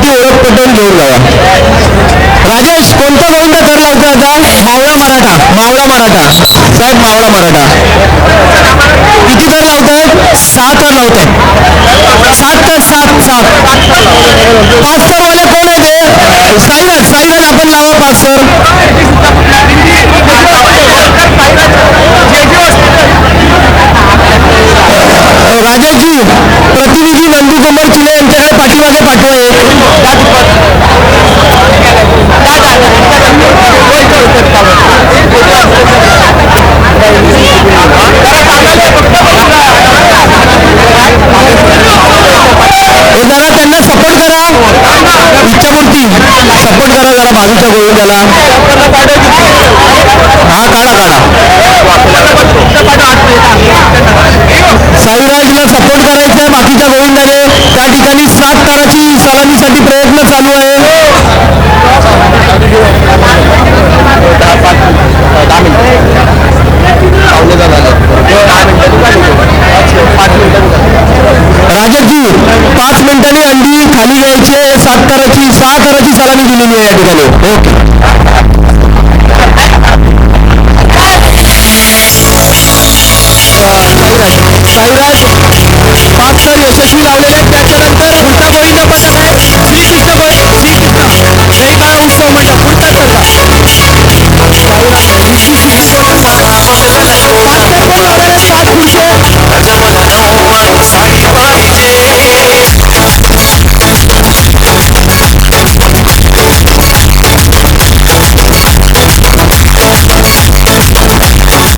बरोबर जाऊया राजेश कोणता गोविंद तर लावतो आता? मावळा मराठा मावळा मराठा. साहेब मावळा मराठा. किती तर लावतायत? सहा तर लावतायत. सात तर सात सात. पाच तर वाले कोण आहे ते साईराज साईराज आपण लावा पाच तर सपोर्ट करा जरा बाजूच्या गोविंदाला हा काढा काढा. साईराजला सपोर्ट करायचा आहे बाकीच्या गोविंदाने त्या ठिकाणी सात ताराची सलामीसाठी प्रयत्न चालू आहे. राजकजी पाच मिनिटांनी अंडी खाली घ्यायची. आहे सात ताराची सहा हजाराची सलामी दिलेली आहे या ठिकाणी. ओके. साईराज.